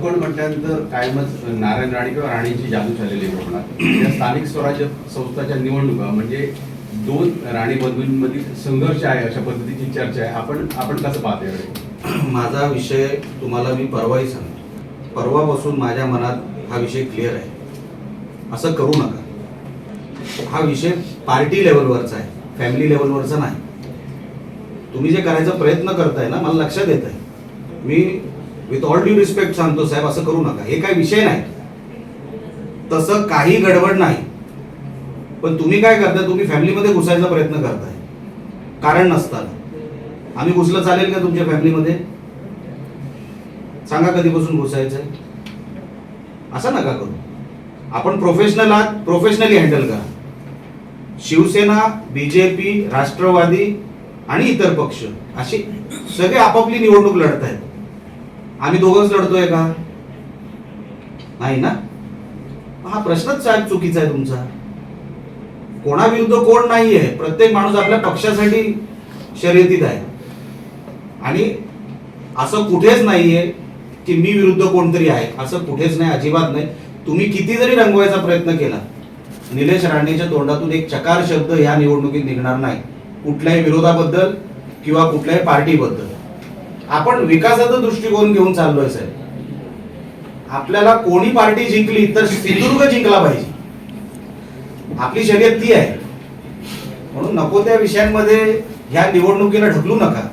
कोकण म्हटल्यानंतर कायमच नारायण राणे किंवा राणेंची जादू झालेली आहे कोकणात. या स्थानिक स्वराज्य संस्थाच्या निवडणुका म्हणजे दोन राणी बंधूंमधील संघर्ष आहे अशा पद्धतीची चर्चा आहे. आपण आपण कसं पाहतो माझा विषय तुम्हाला मी परवाही सांगतो. परवापासून माझ्या मनात हा विषय क्लिअर आहे. असं करू नका. हा विषय पार्टी लेवलवरचा आहे फॅमिली लेवलवरचा नाही. तुम्ही जे करायचा प्रयत्न करताय ना मला लक्षात येत आहे मी विथ ऑल ड्यू रिस्पेक्ट सांगतो साहेब असं करू नका. हे काय विषय नाही. तसं काही गडबड नाही. पण तुम्ही काय करताय? तुम्ही फॅमिलीमध्ये घुसायचा प्रयत्न करताय. कारण नसताना. आम्ही घुसलं चालेल का तुमच्या फॅमिलीमध्ये? सांगा कधीपासून घुसायचंय. असं नका करू. आपण प्रोफेशनल आहात प्रोफेशनली हँडल करा. शिवसेना बीजेपी राष्ट्रवादी आणि इतर पक्ष अशी सगळे आपापली निवडणूक लढत आहेत आम्ही दोघंच लढतोय का? नाही ना? हा प्रश्नच साहेब चुकीचा आहे तुमचा. कोणाविरुद्ध कोण नाहीये प्रत्येक माणूस आपल्या पक्षासाठी शर्यतीत आहे. आणि असं कुठेच नाहीये की मी विरुद्ध कोणतरी आहे. असं कुठेच नाही अजिबात नाही. तुम्ही किती जरी रंगवायचा प्रयत्न केला निलेश राणेच्या तोंडातून एक चकार शब्द या निवडणुकीत निघणार नाही. कुठल्याही विरोधाबद्दल किंवा कुठल्याही पार्टीबद्दल. आपण विकासाचा दृष्टिकोन घेऊन चाललोय साहेब. आपल्याला कोणी पार्टी जिंकली तर सिंधुदुर्ग जिंकला पाहिजे. आपली शर्यत ती आहे. म्हणून नको त्या विषयांमध्ये ह्या निवडणुकीला ढकलू नका.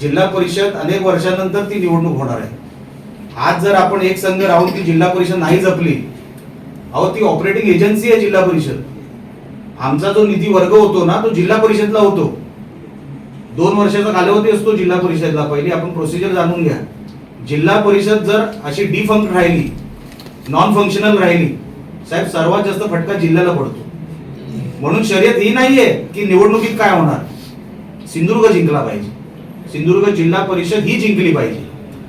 जिल्हा परिषद अनेक वर्षानंतर ती निवडणूक होणार आहे. आज जर आपण एक संघ राहून ती जिल्हा परिषद नाही जपली अहो ती ऑपरेटिंग एजन्सी आहे जिल्हा परिषद. आमचा जो निधी वर्ग होतो ना तो जिल्हा परिषदला होतो. दोन वर्षाचा कालावधी असतो जिल्हा परिषदला. पहिली आपण प्रोसिजर जाणून घ्या. जिल्हा परिषद जर अशी डिफंक्ट राहिली नॉन फंक्शनल राहिली साहेब सर्वात जास्त फटका जिल्ह्याला पडतो. म्हणून शर्यत ही नाहीये की निवडणुकीत काय होणार. सिंधुदुर्ग जिंकला पाहिजे. सिंधुदुर्ग जिल्हा परिषद ही जिंकली पाहिजे.